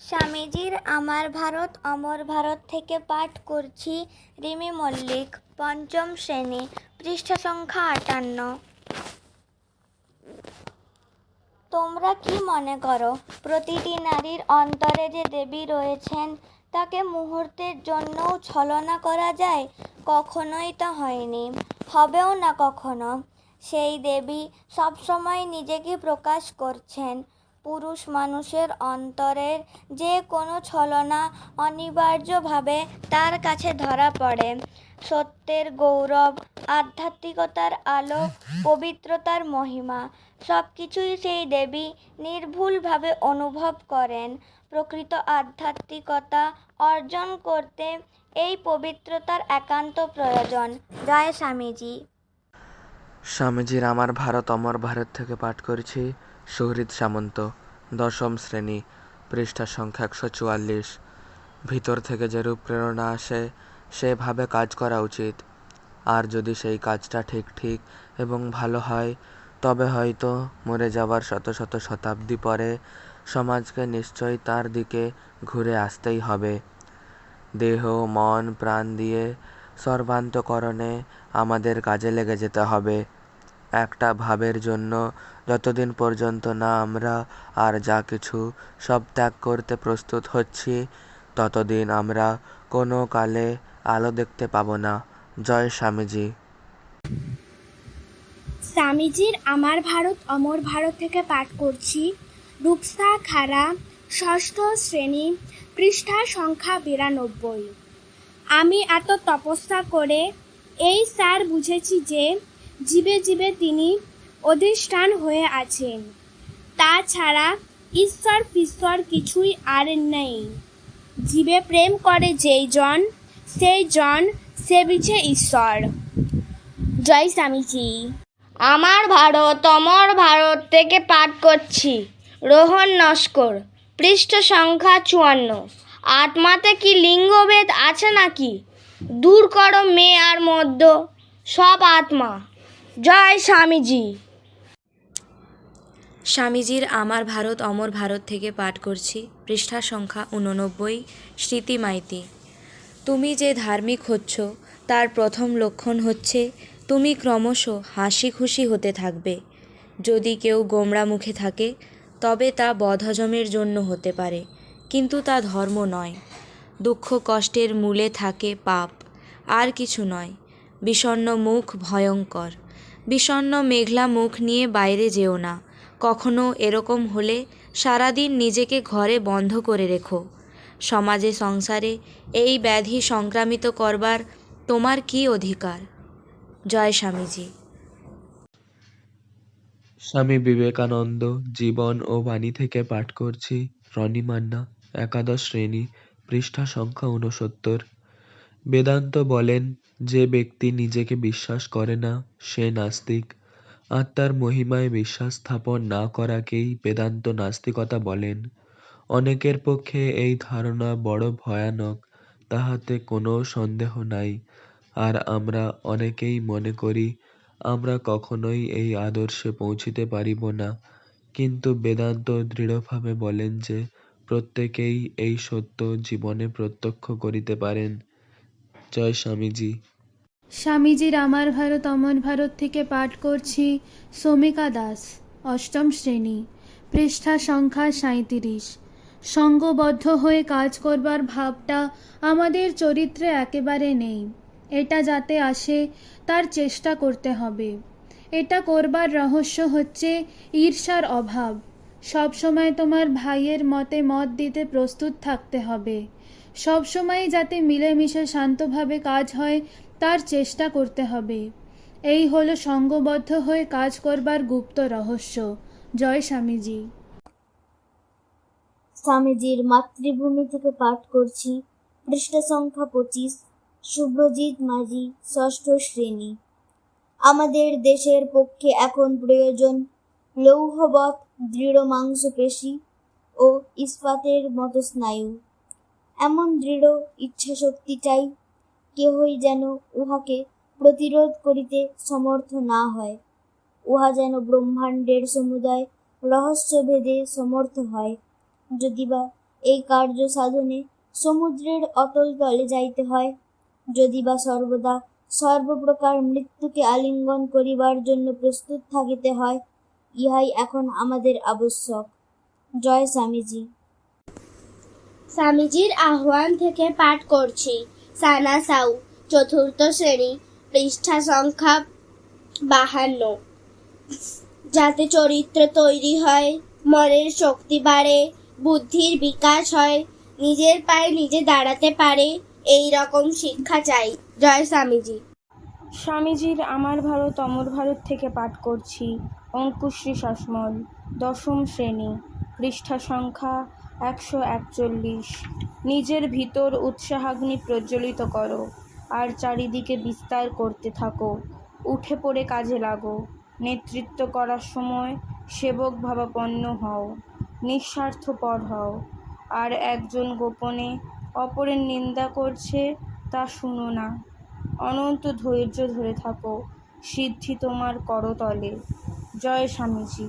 স্বামীজির আমার ভারত, অমর ভারত থেকে পাঠ করছি রিমি মল্লিক, পঞ্চম শ্রেণি, পৃষ্ঠা সংখ্যা আটান্ন। তোমরা কি মনে করো, প্রতিটি নারীর অন্তরে যে দেবী রয়েছেন, তাকে মুহূর্তের জন্যও ছলনা করা যায়? কখনোই তা হয়নি, হবেও না কখনো। সেই দেবী সবসময় নিজেকে প্রকাশ করছেন। পুরুষ মানুষের অন্তরের যে কোনো ছলনা অনিবার্যভাবে তার কাছে ধরা পড়ে। সত্যের গৌরব, আধ্যাত্মিকতার আলো, পবিত্রতার মহিমা সব কিছুই সেই দেবী নির্ভুলভাবে অনুভব করেন। প্রকৃত আধ্যাত্মিকতা অর্জন করতে এই পবিত্রতার একান্ত প্রয়োজন। জয় স্বামীজি। স্বামীজির আমার ভারত অমর ভারত থেকে পাঠ করেছি সুহৃদ সামন্ত। দশম শ্রেণি পৃষ্ঠা সংখ্যা একশো চুয়াল্লিশ। ভিতর থেকে যেরূপ প্রেরণা আসে, সেভাবে কাজ করা উচিত। আর যদি সেই কাজটা ঠিক ঠিক এবং ভালো হয়, তবে হয়তো মরে যাওয়ার শত শত শতাব্দী পরে সমাজকে নিশ্চয়ই তার দিকে ঘুরে আসতেই হবে। দেহ, মন, প্রাণ দিয়ে সর্বান্তকরণে আমাদের কাজে লেগে যেতে হবে। একটা ভাবের জন্য। যতদিন পর্যন্ত না আমরা আর যা কিছু সব ত্যাগ করতে প্রস্তুত হচ্ছি, ততদিন আমরা কোনো কালে আলো দেখতে পাবো না। জয় স্বামীজি। স্বামীজির আমার ভারত, অমর ভারত থেকে পাঠ করছি। রূপসা খাড়া ষষ্ঠ শ্রেণি, পৃষ্ঠা সংখ্যা বিরানব্বই। আমি এত তপস্যা করে এই স্যার বুঝেছি যে জীবে জীবে তিনি অধিষ্ঠান হয়ে আছেন। তাছাড়া ঈশ্বর ফিশ্বর কিছুই আর নেই। জীবে প্রেম করে যেই জন, সেই জন সেবিছে ঈশ্বর। জয় স্বামীজি। আমার ভারত, অমর ভারত থেকে পাঠ করছি। রোহন নস্কর, পৃষ্ঠ সংখ্যা চুয়ান্ন। আত্মাতে কি লিঙ্গভেদ আছে নাকি? দূর করো মেয়ে আর মধ্য সব আত্মা। জয় স্বামীজি। স্বামীজির আমার ভারত অমর ভারত থেকে পাঠ করছি। পৃষ্ঠা সংখ্যা উননব্বই স্মৃতি মাইতি। তুমি যে ধার্মিক হচ্ছ, তার প্রথম লক্ষণ হচ্ছে, তুমি ক্রমশ হাসি খুশি হতে থাকবে। যদি কেউ গোমড়া মুখে থাকে, তবে তা বদহজমের জন্য হতে পারে, কিন্তু তা ধর্ম নয়। দুঃখ কষ্টের মূলে থাকে পাপ, আর কিছু নয়। বিষণ্ণ মুখ ভয়ঙ্কর। বিষণ্ণ মেঘলা মুখ নিয়ে বাইরে যেও না। কখনো এরকম হলে সারাদিন নিজেকে ঘরে বন্ধ করে রেখো। সমাজে সংসারে এই ব্যাধি সংক্রামিত করবার তোমার কি অধিকার? জয় স্বামীজি। স্বামী বিবেকানন্দ, জীবন ও বাণী থেকে পাঠ করছি রনি মান্না, একাদশ শ্রেণি, পৃষ্ঠা সংখ্যা ঊনসত্তর। বেদান্ত বলেন, যে ব্যক্তি নিজেকে বিশ্বাস করে না, সে নাস্তিক। আত্মার মহিমায় বিশ্বাস স্থাপন না করাকেই বেদান্ত নাস্তিকতা বলেন। অনেকের পক্ষে এই ধারণা বড় ভয়ানক, তাহাতে কোনো সন্দেহ নাই। আর আমরা অনেকেই মনে করি, আমরা কখনোই এই আদর্শে পৌঁছিতে পারিব না। কিন্তু বেদান্ত দৃঢ়ভাবে বলেন যে, প্রত্যেকেই এই সত্য জীবনে প্রত্যক্ষ করিতে পারেন। জয় স্বামীজি। স্বামীজির আমার ভারত, অমর ভারত থেকে পাঠ করছি সমিকা দাস, অষ্টম শ্রেণি, পৃষ্ঠা সংখ্যা সাঁইত্রিশ। সঙ্গবদ্ধ হয়ে কাজ করবার ভাবটা আমাদের চরিত্রে একেবারে নেই। এটা যাতে আসে, তার চেষ্টা করতে হবে। এটা করবার রহস্য হচ্ছে ঈর্ষার অভাব। সব সময় তোমার ভাইয়ের মতে মত দিতে প্রস্তুত থাকতে হবে। সব সময় যাতে মিলেমিশে শান্তভাবে কাজ হয়, তার চেষ্টা করতে হবে। এই হলো সঙ্গবদ্ধ হয়ে কাজ করবার গুপ্ত রহস্য। জয় স্বামীজি। স্বামীজির মাতৃভূমি থেকে পাঠ করছি। পৃষ্ঠা সংখ্যা পঁচিশ। শুভ্রজিৎ মাঝি, ষষ্ঠ শ্রেণি। আমাদের দেশের পক্ষে এখন প্রয়োজন লৌহবৎ দৃঢ় মাংসপেশি ও ইস্পাতের মতো স্নায়ু। এমন দৃঢ় ইচ্ছাশক্তি চাই কেহই যেন উহাকে প্রতিরোধ করিতে সমর্থ না হয়। উহা যেন ব্রহ্মাণ্ডের সমুদায় রহস্যভেদে সমর্থ হয়। যদি বা এই কার্য সাধনে সমুদ্রের অতল তলে যাইতে হয় যদি বা সর্বদা সর্বপ্রকার মৃত্যুকে আলিঙ্গন করিবার জন্য প্রস্তুত থাকিতে হয় ইহাই এখন আমাদের আবশ্যক। জয় স্বামীজি। স্বামীজির আহ্বান থেকে পাঠ করছি। সানা সাউ, চতুর্থ শ্রেণি, পৃষ্ঠা সংখ্যা বাহান্ন। যাতে চরিত্র তৈরি হয়, মনের শক্তি বাড়ে, বুদ্ধির বিকাশ হয়, নিজের পায়ে নিজে দাঁড়াতে পারে এই রকম শিক্ষা চাই। জয় স্বামীজি। স্বামীজির আমার ভারত, অমর ভারত থেকে পাঠ করছি। অঙ্কুশ্রী শাসমল দশম শ্রেণি, পৃষ্ঠা সংখ্যা একশো একচল্লিশ। নিজের ভিতর উৎসাহাগ্নি প্রজ্বলিত করো, আর চারিদিকে বিস্তার করতে থাকো। উঠে পড়ে কাজে লাগো, নেতৃত্ব করার সময় সেবক ভাবাপন্ন হও নিঃস্বার্থপর হও। আর একজন গোপনে অপরের নিন্দা করছে তা শুনো না। অনন্ত ধৈর্য ধরে থাকো সিদ্ধি তোমার করতলে। জয় স্বামীজি।